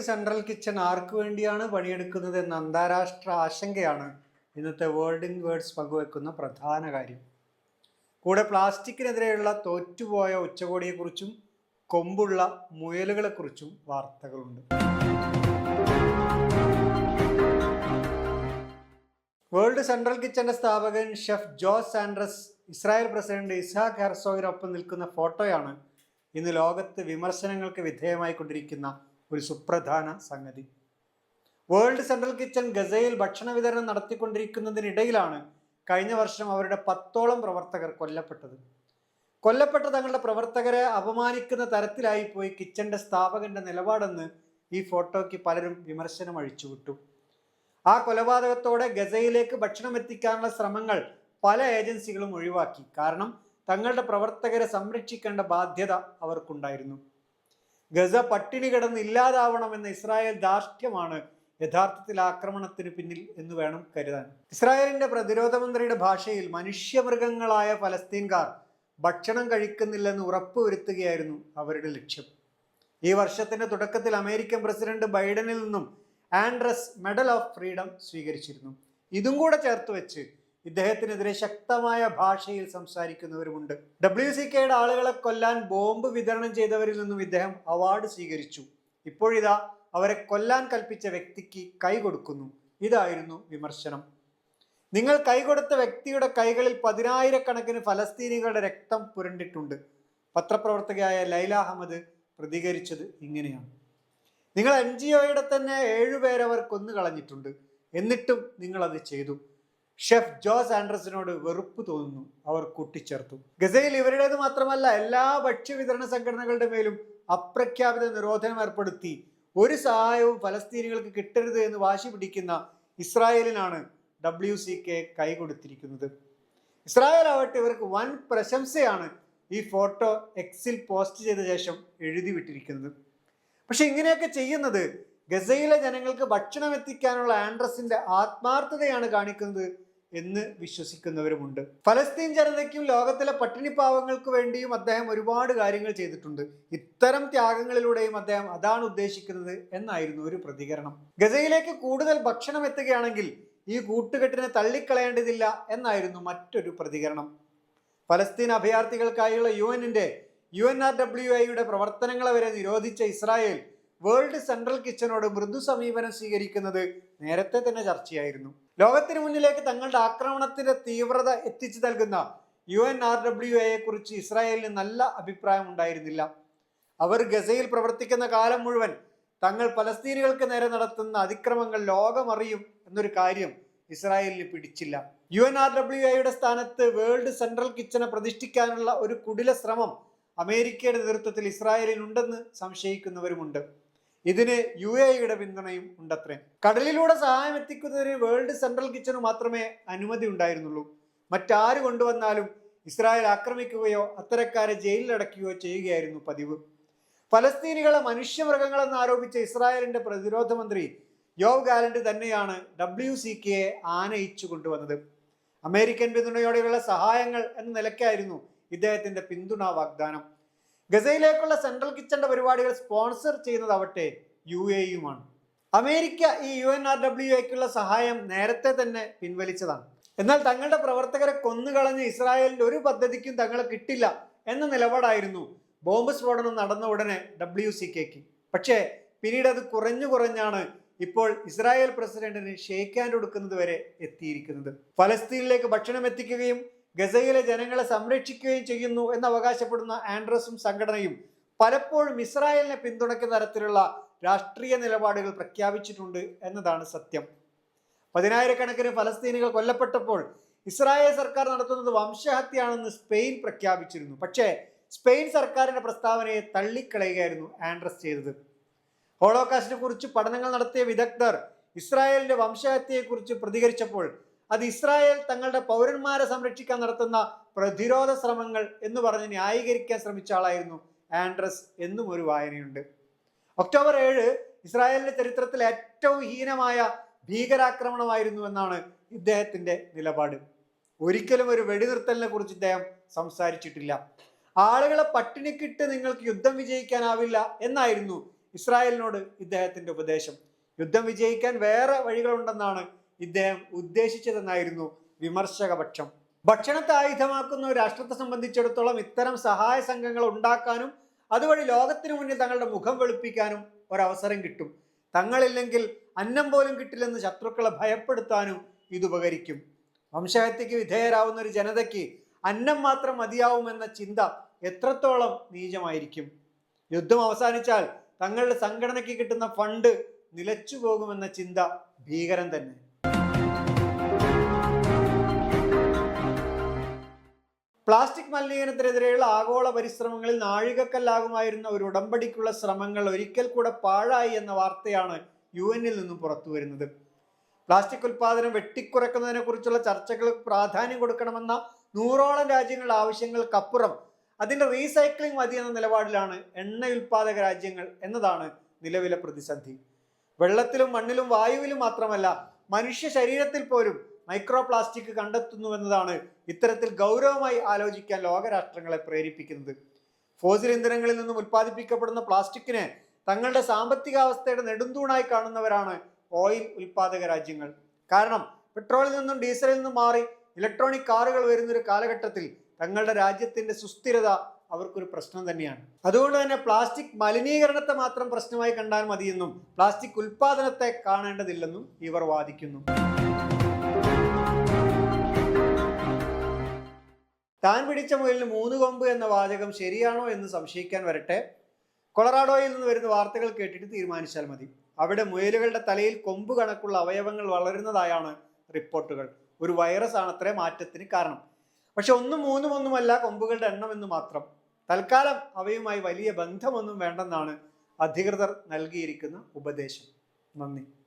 Central kitchen ആർക്കു വേണ്ടിയാണ് പണിയെടുക്കുന്നത് എന്ന അന്താരാഷ്ട്ര ആശങ്കയാണ് ഇന്നത്തെ വേൾഡ് ഇൻ വേർഡ്സ് പങ്കുവെക്കുന്ന പ്രധാന കാര്യം. കൂടെ പ്ലാസ്റ്റിക്കിനെതിരെയുള്ള തോറ്റുപോയ ഉച്ചകോടിയെക്കുറിച്ചും കൊമ്പുള്ള മുയലുകളെക്കുറിച്ചും വാർത്തകളുണ്ട്. വേൾഡ് സെൻട്രൽ കിച്ചന്റെ സ്ഥാപകൻ chef Jose Andres Israel president Isaac ഹെർസോഗിനൊപ്പം നിൽക്കുന്ന ഫോട്ടോയാണ് ഇന്ന് ലോകത്ത് വിമർശനങ്ങൾക്ക് വിധേയമായി കൊണ്ടിരിക്കുന്ന ഒരു സുപ്രധാന സംഗതി. വേൾഡ് സെൻട്രൽ കിച്ചൺ ഗസയിൽ ഭക്ഷണ വിതരണം നടത്തിക്കൊണ്ടിരിക്കുന്നതിനിടയിലാണ് കഴിഞ്ഞ വർഷം അവരുടെ പത്തോളം പ്രവർത്തകർ കൊല്ലപ്പെട്ടത്. കൊല്ലപ്പെട്ട തങ്ങളുടെ പ്രവർത്തകരെ അപമാനിക്കുന്ന തരത്തിലായി പോയി കിച്ചന്റെ സ്ഥാപകന്റെ നിലപാടെന്ന് ഈ ഫോട്ടോയ്ക്ക് പലരും വിമർശനം അഴിച്ചുവിട്ടു ആ കൊലപാതകത്തോടെ ഗസയിലേക്ക് ഭക്ഷണം എത്തിക്കാനുള്ള ശ്രമങ്ങൾ പല ഏജൻസികളും ഒഴിവാക്കി. കാരണം തങ്ങളുടെ പ്രവർത്തകരെ സംരക്ഷിക്കേണ്ട ബാധ്യത അവർക്കുണ്ടായിരുന്നു. ഗസ പട്ടിണി കിടന്ന് ഇല്ലാതാവണമെന്ന ഇസ്രായേൽ ധാർഷ്ട്യമാണ് യഥാർത്ഥത്തിൽ ആക്രമണത്തിന് പിന്നിൽ എന്ന് വേണം കരുതാൻ. ഇസ്രായേലിന്റെ പ്രതിരോധ മന്ത്രിയുടെ ഭാഷയിൽ മനുഷ്യമൃഗങ്ങളായ ഫലസ്തീൻകാർ ഭക്ഷണം കഴിക്കുന്നില്ലെന്ന് ഉറപ്പുവരുത്തുകയായിരുന്നു അവരുടെ ലക്ഷ്യം. ഈ വർഷത്തിന്റെ തുടക്കത്തിൽ അമേരിക്കൻ പ്രസിഡന്റ് ബൈഡനിൽ നിന്നും ആൻഡ്രസ് മെഡൽ ഓഫ് ഫ്രീഡം സ്വീകരിച്ചിരുന്നു. ഇതും കൂടെ ചേർത്ത് വെച്ച് ഇദ്ദേഹത്തിനെതിരെ ശക്തമായ ഭാഷയിൽ സംസാരിക്കുന്നവരുമുണ്ട്. ഡബ്ല്യു സി കെയുടെ ആളുകളെ കൊല്ലാൻ ബോംബ് വിതരണം ചെയ്തവരിൽ നിന്നും ഇദ്ദേഹം അവാർഡ് സ്വീകരിച്ചു. ഇപ്പോഴിതാ അവരെ കൊല്ലാൻ കൽപ്പിച്ച വ്യക്തിക്ക് കൈ കൊടുക്കുന്നു. ഇതായിരുന്നു വിമർശനം. നിങ്ങൾ കൈകൊടുത്ത വ്യക്തിയുടെ കൈകളിൽ പതിനായിരക്കണക്കിന് ഫലസ്തീനികളുടെ രക്തം പുരണ്ടിട്ടുണ്ട്. പത്രപ്രവർത്തകയായ ലൈല അഹമ്മദ് പ്രതികരിച്ചത് ഇങ്ങനെയാണ്. നിങ്ങൾ എൻ ജി ഒയുടെ തന്നെ ഏഴുപേരവർ കൊന്നു കളഞ്ഞിട്ടുണ്ട് എന്നിട്ടും നിങ്ങളത് ചെയ്തു. ഷെഫ് ജോസ് ആൻഡ്രസിനോട് വെറുപ്പ് തോന്നുന്നു. അവർ കൂട്ടിച്ചേർത്തു. ഗസയിൽ ഇവരുടേത് മാത്രമല്ല എല്ലാ ഭക്ഷ്യവിതരണ സംഘടനകളുടെ മേലും അപ്രഖ്യാപിത നിരോധനം ഏർപ്പെടുത്തി ഒരു സഹായവും ഫലസ്തീനികൾക്ക് കിട്ടരുത് എന്ന് വാശി പിടിക്കുന്ന ഇസ്രായേലിനാണ് ഡബ്ല്യു സി കെ കൈകൊടുത്തിരിക്കുന്നത്. ഇസ്രായേൽ ആവട്ടെ ഇവർക്ക് വൻ പ്രശംസയാണ് ഈ ഫോട്ടോ എക്സിൽ പോസ്റ്റ് ചെയ്ത ശേഷം എഴുതി വിട്ടിരിക്കുന്നത് പക്ഷെ ഇങ്ങനെയൊക്കെ ചെയ്യുന്നത് ഗസയിലെ ജനങ്ങൾക്ക് ഭക്ഷണം എത്തിക്കാനുള്ള ആൻഡ്രസിന്റെ ആത്മാർത്ഥതയാണ് കാണിക്കുന്നത് എന്ന് വിശ്വസിക്കുന്നവരുമുണ്ട്. ഫലസ്തീൻ ജനതയ്ക്കും ലോകത്തിലെ പട്ടിണിപ്പാവങ്ങൾക്ക് വേണ്ടിയും അദ്ദേഹം ഒരുപാട് കാര്യങ്ങൾ ചെയ്തിട്ടുണ്ട്. ഇത്തരം ത്യാഗങ്ങളിലൂടെയും അദ്ദേഹം അതാണ് ഉദ്ദേശിക്കുന്നത് എന്നായിരുന്നു ഒരു പ്രതികരണം. ഗസയിലേക്ക് കൂടുതൽ ഭക്ഷണം എത്തുകയാണെങ്കിൽ ഈ കൂട്ടുകെട്ടിനെ തള്ളിക്കളയേണ്ടതില്ല എന്നായിരുന്നു മറ്റൊരു പ്രതികരണം. ഫലസ്തീൻ അഭയാർത്ഥികൾക്കായുള്ള യു എന്നിന്റെ യു എൻ ആർ ഡബ്ല്യു ഐയുടെ പ്രവർത്തനങ്ങളെ വരെ നിരോധിച്ച ഇസ്രായേൽ വേൾഡ് സെൻട്രൽ കിച്ചനോട് മൃദു സമീപനം സ്വീകരിക്കുന്നത് നേരത്തെ തന്നെ ചർച്ചയായിരുന്നു. ലോകത്തിന് മുന്നിലേക്ക് തങ്ങളുടെ ആക്രമണത്തിന്റെ തീവ്രത എത്തിച്ചു നൽകുന്ന യു എൻ ആർ ഡബ്ല്യു എയെ കുറിച്ച് ഇസ്രായേലിന് നല്ല അഭിപ്രായം ഉണ്ടായിരുന്നില്ല. അവർ ഗസയിൽ പ്രവർത്തിക്കുന്ന കാലം മുഴുവൻ തങ്ങൾ പലസ്തീനികൾക്ക് നേരെ നടത്തുന്ന അതിക്രമങ്ങൾ ലോകമറിയും എന്നൊരു കാര്യം ഇസ്രായേലിന് പിടിച്ചില്ല. യു എൻ ആർ ഡബ്ല്യു എയുടെ സ്ഥാനത്ത് വേൾഡ് സെൻട്രൽ കിച്ചനെ പ്രതിഷ്ഠിക്കാനുള്ള ഒരു കുടില ശ്രമം അമേരിക്കയുടെ നേതൃത്വത്തിൽ ഇസ്രായേലിനുണ്ടെന്ന് സംശയിക്കുന്നവരുമുണ്ട്. ഇതിന് യു എ ഐയുടെ പിന്തുണയും ഉണ്ടത്രേ. കടലിലൂടെ സഹായം എത്തിക്കുന്നതിന് വേൾഡ് സെൻട്രൽ കിച്ചന് മാത്രമേ അനുമതി ഉണ്ടായിരുന്നുള്ളൂ. മറ്റാര് കൊണ്ടുവന്നാലും ഇസ്രായേൽ ആക്രമിക്കുകയോ അത്തരക്കാരെ ജയിലിലടക്കുകയോ ചെയ്യുകയായിരുന്നു പതിവ്. ഫലസ്തീനികളെ മനുഷ്യമൃഗങ്ങളെന്ന് ആരോപിച്ച ഇസ്രായേലിന്റെ പ്രതിരോധ മന്ത്രി യോവ് ഗാലന്റ് തന്നെയാണ് ഡബ്ല്യു സി കെയെ ആനയിച്ചു കൊണ്ടുവന്നത്. അമേരിക്കൻ പിന്തുണയോടെയുള്ള സഹായങ്ങൾ എന്ന നിലയ്ക്കായിരുന്നു ഇദ്ദേഹത്തിന്റെ പിന്തുണ വാഗ്ദാനം. ഗസയിലേക്കുള്ള സെൻട്രൽ കിച്ചന്റെ പരിപാടികൾ സ്പോൺസർ ചെയ്യുന്നതാവട്ടെ യു എ യുമാണ് അമേരിക്ക ഈ യു എൻ ആർ ഡബ്ല്യു എക്കുള്ള സഹായം നേരത്തെ തന്നെ പിൻവലിച്ചതാണ്. എന്നാൽ തങ്ങളുടെ പ്രവർത്തകരെ കൊന്നുകളഞ്ഞ് ഇസ്രായേലിന്റെ ഒരു പദ്ധതിക്കും തങ്ങളെ കിട്ടില്ല എന്ന നിലപാടായിരുന്നു ബോംബ് സ്ഫോടനം നടന്ന ഉടനെ ഡബ്ല്യു സി കെക്ക്. പക്ഷേ പിന്നീട് അത് കുറഞ്ഞു കുറഞ്ഞാണ് ഇപ്പോൾ ഇസ്രായേൽ പ്രസിഡന്റിന് ഷേക്ക് ഹാൻഡ് കൊടുക്കുന്നത് വരെ എത്തിയിരിക്കുന്നത്. ഫലസ്തീനിലേക്ക് ഭക്ഷണം എത്തിക്കുകയും ഗസയിലെ ജനങ്ങളെ സംരക്ഷിക്കുകയും ചെയ്യുന്നു എന്ന് അവകാശപ്പെടുന്ന ആൻഡ്രസും സംഘടനയും പലപ്പോഴും ഇസ്രായേലിനെ പിന്തുണയ്ക്കുന്ന തരത്തിലുള്ള രാഷ്ട്രീയ നിലപാടുകൾ പ്രഖ്യാപിച്ചിട്ടുണ്ട് എന്നതാണ് സത്യം. പതിനായിരക്കണക്കിന് ഫലസ്തീനികൾ കൊല്ലപ്പെട്ടപ്പോൾ ഇസ്രായേൽ സർക്കാർ നടത്തുന്നത് വംശഹത്യയാണെന്ന് സ്പെയിൻ പ്രഖ്യാപിച്ചിരുന്നു. പക്ഷേ സ്പെയിൻ സർക്കാരിന്റെ പ്രസ്താവനയെ തള്ളിക്കളയുകയായിരുന്നു ആൻഡ്രസ് ചെയ്തത്. ഹോളോകാസ്റ്റിനെ കുറിച്ച് പഠനങ്ങൾ നടത്തിയ വിദഗ്ധർ ഇസ്രായേലിന്റെ വംശഹത്യയെക്കുറിച്ച് പ്രതികരിച്ചപ്പോൾ അത് ഇസ്രായേൽ തങ്ങളുടെ പൗരന്മാരെ സംരക്ഷിക്കാൻ നടത്തുന്ന പ്രതിരോധ ശ്രമങ്ങൾ എന്ന് പറഞ്ഞ് ന്യായീകരിക്കാൻ ശ്രമിച്ച ആളായിരുന്നു ആൻഡ്രസ് എന്നും ഒരു വായനയുണ്ട്. ഒക്ടോബർ ഏഴ് ഇസ്രായേലിന്റെ ചരിത്രത്തിൽ ഏറ്റവും ഹീനമായ ഭീകരാക്രമണമായിരുന്നു എന്നാണ് ഇദ്ദേഹത്തിന്റെ നിലപാട്. ഒരിക്കലും ഒരു വെടിനിർത്തലിനെ കുറിച്ച് ഇദ്ദേഹം സംസാരിച്ചിട്ടില്ല. ആളുകളെ പട്ടിണിക്കിട്ട് നിങ്ങൾക്ക് യുദ്ധം വിജയിക്കാനാവില്ല എന്നായിരുന്നു ഇസ്രായേലിനോട് ഇദ്ദേഹത്തിന്റെ ഉപദേശം. യുദ്ധം വിജയിക്കാൻ വേറെ വഴികളുണ്ടെന്നാണ് ഇദ്ദേഹം ഉദ്ദേശിച്ചതെന്നായിരുന്നു വിമർശകപക്ഷം. ഭക്ഷണത്തെ ആയുധമാക്കുന്ന രാഷ്ട്രത്തെ സംബന്ധിച്ചിടത്തോളം ഇത്തരം സഹായ സംഘങ്ങൾ ഉണ്ടാക്കാനും അതുവഴി ലോകത്തിനു മുന്നിൽ തങ്ങളുടെ മുഖം വെളുപ്പിക്കാനും ഒരവസരം കിട്ടും. തങ്ങളില്ലെങ്കിൽ അന്നം പോലും കിട്ടില്ലെന്ന് ശത്രുക്കളെ ഭയപ്പെടുത്താനും ഇത് ഉപകരിക്കും. വംശഹത്യക്ക് വിധേയരാവുന്ന ഒരു ജനതയ്ക്ക് അന്നം മാത്രം മതിയാവുമെന്ന ചിന്ത എത്രത്തോളം നീചമായിരിക്കും? യുദ്ധം അവസാനിച്ചാൽ തങ്ങളുടെ സംഘടനയ്ക്ക് കിട്ടുന്ന ഫണ്ട് നിലച്ചു പോകുമെന്ന ചിന്ത ഭീകരം തന്നെ. പ്ലാസ്റ്റിക് മലിനീകരണത്തിനെതിരെയുള്ള ആഗോള പരിശ്രമങ്ങളിൽ നാഴികക്കല്ലാകുമായിരുന്ന ഒരു ഉടമ്പടിക്കുള്ള ശ്രമങ്ങൾ ഒരിക്കൽ കൂടെ പാഴായി എന്ന വാർത്തയാണ് യു എന്നിൽ നിന്നും പുറത്തു വരുന്നത്. പ്ലാസ്റ്റിക് ഉൽപാദനം വെട്ടിക്കുറക്കുന്നതിനെ കുറിച്ചുള്ള ചർച്ചകൾക്ക് പ്രാധാന്യം കൊടുക്കണമെന്ന നൂറോളം രാജ്യങ്ങളുടെ ആവശ്യങ്ങൾക്കപ്പുറം അതിന്റെ റീസൈക്ലിംഗ് മതി എന്ന നിലപാടിലാണ് എണ്ണ ഉൽപാദക രാജ്യങ്ങൾ എന്നതാണ് നിലവിലെ പ്രതിസന്ധി. വെള്ളത്തിലും മണ്ണിലും വായുവിലും മാത്രമല്ല മനുഷ്യ ശരീരത്തിൽ പോലും മൈക്രോ പ്ലാസ്റ്റിക് കണ്ടെത്തുന്നുവെന്നതാണ് ഇത്തരത്തിൽ ഗൗരവമായി ആലോചിക്കാൻ ലോകരാഷ്ട്രങ്ങളെ പ്രേരിപ്പിക്കുന്നത്. ഫോസിൽ ഇന്ധനങ്ങളിൽ നിന്നും ഉൽപ്പാദിപ്പിക്കപ്പെടുന്ന പ്ലാസ്റ്റിക്കിനെ തങ്ങളുടെ സാമ്പത്തികാവസ്ഥയുടെ നെടുന്തൂണായി കാണുന്നവരാണ് ഓയിൽ ഉൽപാദക രാജ്യങ്ങൾ. കാരണം പെട്രോളിൽ നിന്നും ഡീസലിൽ നിന്നും മാറി ഇലക്ട്രോണിക് കാറുകൾ വരുന്നൊരു കാലഘട്ടത്തിൽ തങ്ങളുടെ രാജ്യത്തിന്റെ സുസ്ഥിരത അവർക്കൊരു പ്രശ്നം തന്നെയാണ്. അതുകൊണ്ട് തന്നെ പ്ലാസ്റ്റിക് മലിനീകരണത്തെ മാത്രം പ്രശ്നമായി കണ്ടാൽ മതിയെന്നും പ്ലാസ്റ്റിക് ഉൽപാദനത്തെ കാണേണ്ടതില്ലെന്നും ഇവർ വാദിക്കുന്നു. താൻ പിടിച്ച മുയലിന് മൂന്ന് കൊമ്പ് എന്ന വാചകം ശരിയാണോ എന്ന് സംശയിക്കാൻ വരട്ടെ. കൊളറാഡോയിൽ നിന്ന് വരുന്ന വാർത്തകൾ കേട്ടിട്ട് തീരുമാനിച്ചാൽ മതി. അവിടെ മുയലുകളുടെ തലയിൽ കൊമ്പ് കണക്കുള്ള അവയവങ്ങൾ വളരുന്നതായാണ് റിപ്പോർട്ടുകൾ. ഒരു വൈറസ് ആണത്രേ മാറ്റത്തിന് കാരണം. പക്ഷെ ഒന്നും മൂന്നും ഒന്നുമല്ല കൊമ്പുകളുടെ എണ്ണം എന്ന് മാത്രം. തൽക്കാലം അവയുമായി വലിയ ബന്ധമൊന്നും വേണ്ടെന്നാണ് അധികൃതർ നൽകിയിരിക്കുന്ന ഉപദേശം. നന്ദി.